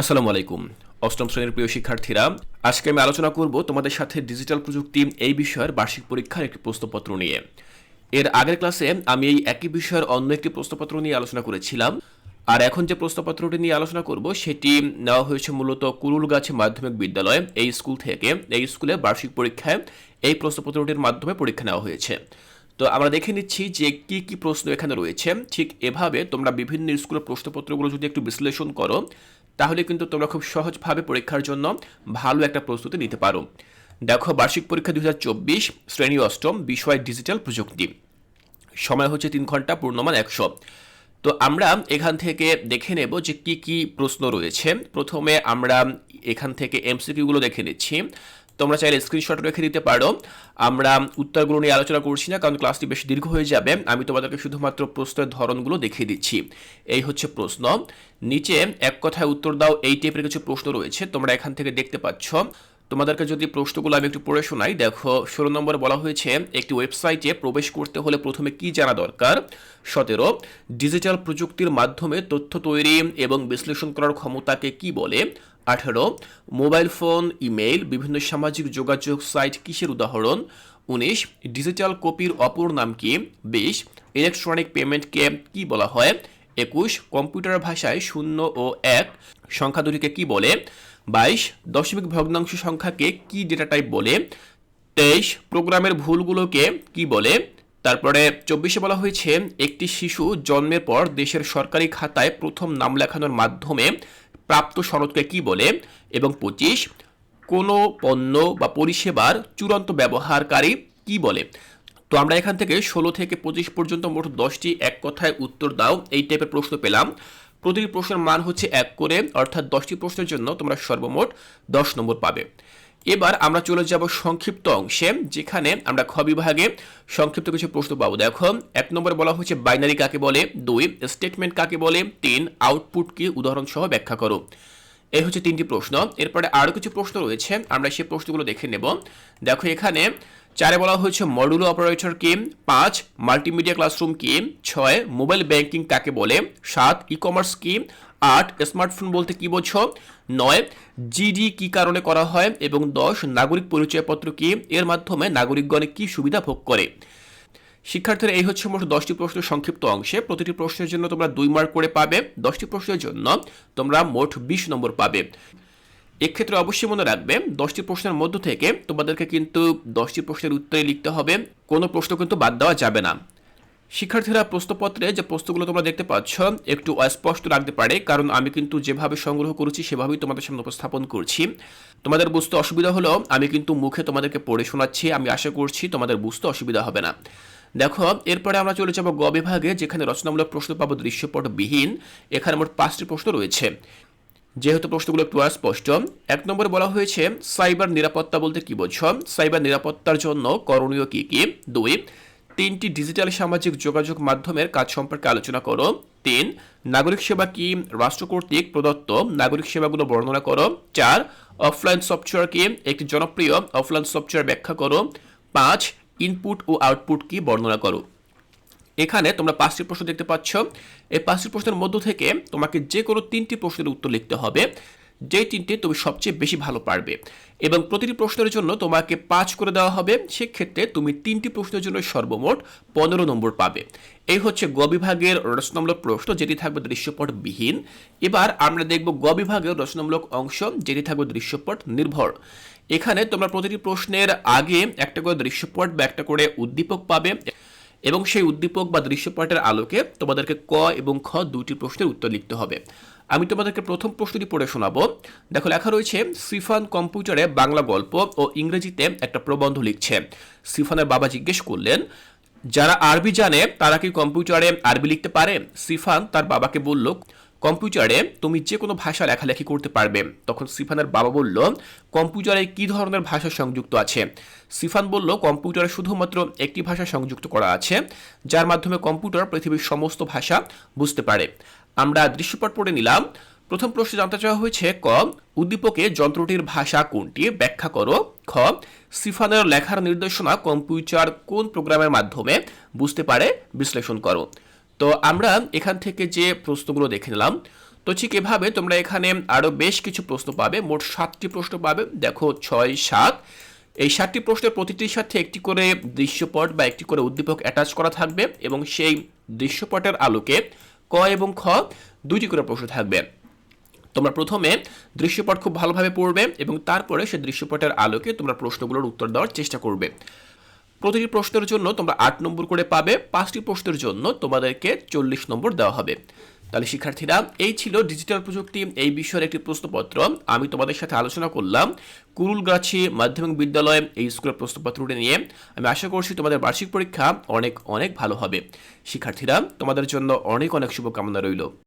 আসসালামু আলাইকুম। অষ্টম শ্রেণির প্রিয় শিক্ষার্থীরা, আজকে আমি আলোচনা করব তোমাদের সাথে ডিজিটাল প্রযুক্তি এই বিষয়ের বার্ষিক পরীক্ষার একটি প্রশ্নপত্র নিয়ে। এর আগের ক্লাসে আমি এই একই বিষয়ের অন্য একটি প্রশ্নপত্র নিয়ে আলোচনা করেছিলাম। আর এখন যে প্রশ্নপত্রটি নিয়ে আলোচনা করব, সেটি নেওয়া হয়েছে মূলত কুরুলগাছি মাধ্যমিক বিদ্যালয় এই স্কুল থেকে। এই স্কুলে বার্ষিক পরীক্ষায় এই প্রশ্নপত্রটির মাধ্যমে পরীক্ষা নেওয়া হয়েছে। তো আমরা দেখে নিচ্ছি যে কি কি প্রশ্ন এখানে রয়েছে। ঠিক এভাবে তোমরা বিভিন্ন স্কুলের প্রশ্নপত্রগুলো যদি একটু বিশ্লেষণ করো তাহলে কিন্তু তোমরা খুব সহজভাবে পরীক্ষার জন্য ভালো একটা প্রস্তুতি নিতে পারো। দেখো, বার্ষিক পরীক্ষা দুই হাজার চব্বিশ, শ্রেণি অষ্টম, বিষয় ডিজিটাল প্রযুক্তি। সময় হচ্ছে তিন ঘণ্টা, পূর্ণমান একশো। তো আমরা এখান থেকে দেখে নেব যে কি কি প্রশ্ন রয়েছে। প্রথমে আমরা এখান থেকে এমসিকিউগুলো দেখে নিচ্ছি। তোমরা চাইলে স্ক্রিনশট রেখে দিতে পারো। আমরা উত্তরগুলো নিয়ে আলোচনা করছি না, কারণ ক্লাসটি বেশি দীর্ঘ হয়ে যাবে। আমি তোমাদেরকে শুধুমাত্র প্রশ্নের ধরনগুলো দেখিয়ে দিচ্ছি। এই হচ্ছে প্রশ্ন। নিচে এক কথায় উত্তর দাও, এই টাইপের কিছু প্রশ্ন রয়েছে, তোমরা এখান থেকে দেখতে পাচ্ছ। তোমাদেরকে যদি প্রশ্নগুলো আমি একটু পড়ে শোনাই, দেখো, ষোলো নম্বরে বলা হয়েছে, একটি ওয়েবসাইটে প্রবেশ করতে হলে প্রথমে কি জানা দরকার? সতেরো ডিজিটাল প্রযুক্তির মাধ্যমে তথ্য তৈরি এবং বিশ্লেষণ করার ক্ষমতাকে কি বলে? আঠারো, মোবাইল ফোন, ইমেইল, বিভিন্ন সামাজিক যোগাযোগ সাইট কিসের উদাহরণ? উনিশ, ডিজিটাল কপির অপর নাম কি? বিশ, ইলেকট্রনিক পেমেন্টকে কি বলা হয়? একুশ, কম্পিউটার ভাষায় শূন্য ও এক, সংখ্যা দুটিকে কি বলে? বাইশ, দশমিক ভগ্নাংশ সংখ্যাকে কি ডেটা টাইপ বলে? তেইশ, প্রোগ্রামের ভুলগুলোকে কি বলে? তারপরে চব্বিশে বলা হয়েছে, একটি শিশু জন্মের পর দেশের সরকারি খাতায় প্রথম নাম লেখানোর মাধ্যমে প্রাপ্ত সনদকে কি বলে? এবং পঁচিশ, কোনো পণ্য বা পরিষেবার চূড়ান্ত ব্যবহারকারী কি বলে? তো আমরা এখান থেকে ষোলো থেকে পঁচিশ পর্যন্ত মোট দশটি এক কথায় উত্তর দাও, এই টাইপের প্রশ্ন পেলাম। প্রতিটি প্রশ্নের মান হচ্ছে এক করে, অর্থাৎ দশটি প্রশ্নের জন্য তোমরা সর্বমোট দশ নম্বর পাবে। এবার আমরা চলে যাব সংক্ষিপ্ত অংশে, যেখানে আমরা খ বিভাগে সংক্ষিপ্ত কিছু প্রশ্ন পাবো। দেখো, এক নম্বরে বলা হচ্ছে বাইনারি কাকে বলে? দুই স্টেটমেন্ট কাকে বলে? তিন আউটপুট কি? উদাহরণ সহ ব্যাখ্যা করো। এই হচ্ছে তিনটি প্রশ্ন। এরপরে আরও কিছু প্রশ্ন রয়েছে, আমরা সেই প্রশ্নগুলো দেখে নেব। দেখো, এখানে চারে বলা হয়েছে মডুলো অপারেটর কি? পাঁচ মাল্টিমিডিয়া ক্লাসরুম কি? ছয় মোবাইল ব্যাংকিং কাকে বলে? সাত ই কমার্স কি? আট, স্মার্টফোন বলতে কি বোঝো? নয় জিডি কি কারণে করা হয়? এবং দশ, নাগরিক পরিচয়পত্র কি? এর মাধ্যমে নাগরিকগণে কি সুবিধা ভোগ করে? শিক্ষার্থীরা এই হচ্ছে মোট দশটি প্রশ্নের সংক্ষিপ্ত অংশে। প্রতিটি প্রশ্নের জন্য তোমরা দুই মার্ক করে পাবে। দশটি প্রশ্নের জন্য তোমরা মোট বিশ নম্বর পাবে। এক্ষেত্রে অবশ্যই মনে রাখবে, দশটি প্রশ্নের মধ্য থেকে তোমাদেরকে কিন্তু দশটি প্রশ্নের উত্তরে লিখতে হবে। কোনো প্রশ্ন কিন্তু বাদ দেওয়া যাবে না। শিক্ষার্থীরা প্রশ্নপত্রে যে প্রশ্নগুলো তোমরা দেখতে পাচ্ছ, একটু অস্পষ্ট লাগতে পারে, কারণ আমি কিন্তু যেভাবে সংগ্রহ করেছি, সেভাবেই তোমাদের সামনে উপস্থাপন করছি। তোমাদের বুঝতে অসুবিধা হলো, আমি কিন্তু মুখে তোমাদেরকে পড়ে শোনাচ্ছি, আমি আশা করছি তোমাদের বুঝতে অসুবিধা হবে না। দেখো, এরপরে আমরা চলে যাব গ বিভাগে, যেখানে রচনামূলক প্রশ্ন পাবো দৃশ্যপট বিহীন এখানে মোট পাঁচটি প্রশ্ন রয়েছে। যেহেতু প্রশ্নগুলো একটু স্পষ্ট এক নম্বরে বলা হয়েছে, সাইবার নিরাপত্তা বলতে কি বোঝো? সাইবার নিরাপত্তার জন্য করণীয় কি কি? দুই তিনটি ডিজিটাল সামাজিক যোগাযোগ মাধ্যমের কাজ সম্পর্কে আলোচনা করো। তিন, নাগরিক সেবা কি? রাষ্ট্র কর্তৃক প্রদত্ত নাগরিক সেবাগুলো বর্ণনা করো। চার, অফলাইন সফটওয়্যার কি? একটি জনপ্রিয় অফলাইন সফটওয়্যার ব্যাখ্যা করো। পাঁচ, ইনপুট ও আউটপুট কি বর্ণনা করো? এখানে তোমরা পাঁচটি প্রশ্ন দেখতে পাচ্ছ। এই পাঁচটি প্রশ্নের মধ্য থেকে তোমাকে যে কোনো তিনটি প্রশ্নের উত্তর লিখতে হবে। যে তিনটি তুমি সবচেয়ে বেশি ভালো পারবে। এবং প্রতিটি প্রশ্নের জন্য তোমাকে পাঁচ করে দেওয়া হবে। সেক্ষেত্রে তুমি তিনটি প্রশ্নের জন্য সর্বমোট পনেরো নম্বর পাবে। এই হচ্ছে গ বিভাগের রচনামূলক প্রশ্ন, যেটি থাকবে দৃশ্যপট বিহীন। এবার আমরা দেখব গ বিভাগের রচনামূলক অংশ, যেটি থাকবে দৃশ্যপট নির্ভর। এখানে তোমরা প্রতিটি প্রশ্নের আগে একটা করে দৃশ্যপট বা একটা করে উদ্দীপক পাবে এবং সেই উদ্দীপক বা দৃশ্যপটের আলোকে তোমাদেরকে ক এবং খ দুটি প্রশ্নের উত্তর লিখতে হবে। আমি তোমাদেরকে প্রথম প্রশ্নটি পড়ে শোনাবো। দেখো, লেখা রয়েছে, সিফান কম্পিউটারে বাংলা গল্প ও ইংরেজিতে একটা প্রবন্ধ লিখছে। সিফানের বাবা জিজ্ঞেস করলেন, যারা আরবি জানে, তারা কি কম্পিউটারে আরবি লিখতে পারে? সিফান তার বাবাকে বলল, কম্পিউটারে তুমি যে কোনো ভাষা লেখালেখি করতে পারবে। তখন সিফানের বাবা বলল, কম্পিউটারে কি ধরনের ভাষা সংযুক্ত আছে? সিফান বলল, কম্পিউটারে শুধুমাত্র একটি ভাষা সংযুক্ত করা আছে, যার মাধ্যমে কম্পিউটার পৃথিবীর সমস্ত ভাষা বুঝতে পারে। আমরা দৃশ্যপট পড়ে নিলাম। প্রথম প্রশ্নে জানতে চাওয়া হয়েছে, ক, উদ্দীপকে যন্ত্রটির ভাষা কোনটি? ব্যাখ্যা করো। খ, সিফানের লেখার নির্দেশনা কম্পিউটার কোন প্রোগ্রামের মাধ্যমে? বুঝতে পারে, বিশ্লেষণ করো। তো আমরা এখান থেকে যে প্রশ্নগুলো দেখে নিলাম, তো ঠিক এভাবে তোমরা এখানে আরও বেশ কিছু প্রশ্ন পাবে। মোট সাতটি প্রশ্ন পাবে। দেখো, ছয়, সাত। এই সাতটি প্রশ্নের প্রতিটির সাথে একটি করে দৃশ্যপট বা একটি করে উদ্দীপক অ্যাটাচ করা থাকবে এবং সেই দৃশ্যপটের আলোকে ক এবং খ দুইটি করে প্রশ্ন থাকবে। তোমরা প্রথমে দৃশ্যপট খুব ভালোভাবে পড়বে এবং তারপরে সে দৃশ্যপটের আলোকে তোমরা প্রশ্নগুলোর উত্তর দেওয়ার চেষ্টা করবে। প্রতিটি প্রশ্নের জন্য তোমরা আট নম্বর করে পাবে, পাঁচটি প্রশ্নের জন্য তোমাদেরকে চল্লিশ নম্বর দেওয়া হবে। তাহলে শিক্ষার্থীরা, এই ছিল ডিজিটাল প্রযুক্তি, এই বিষয়ের একটি প্রশ্নপত্র। আমি তোমাদের সাথে আলোচনা করলাম কুরুলগাছি মাধ্যমিক বিদ্যালয় এই স্কুলের প্রশ্নপত্রটি নিয়ে। আমি আশা করছি তোমাদের বার্ষিক পরীক্ষা অনেক অনেক ভালো হবে। শিক্ষার্থীরা, তোমাদের জন্য অনেক অনেক শুভকামনা রইল।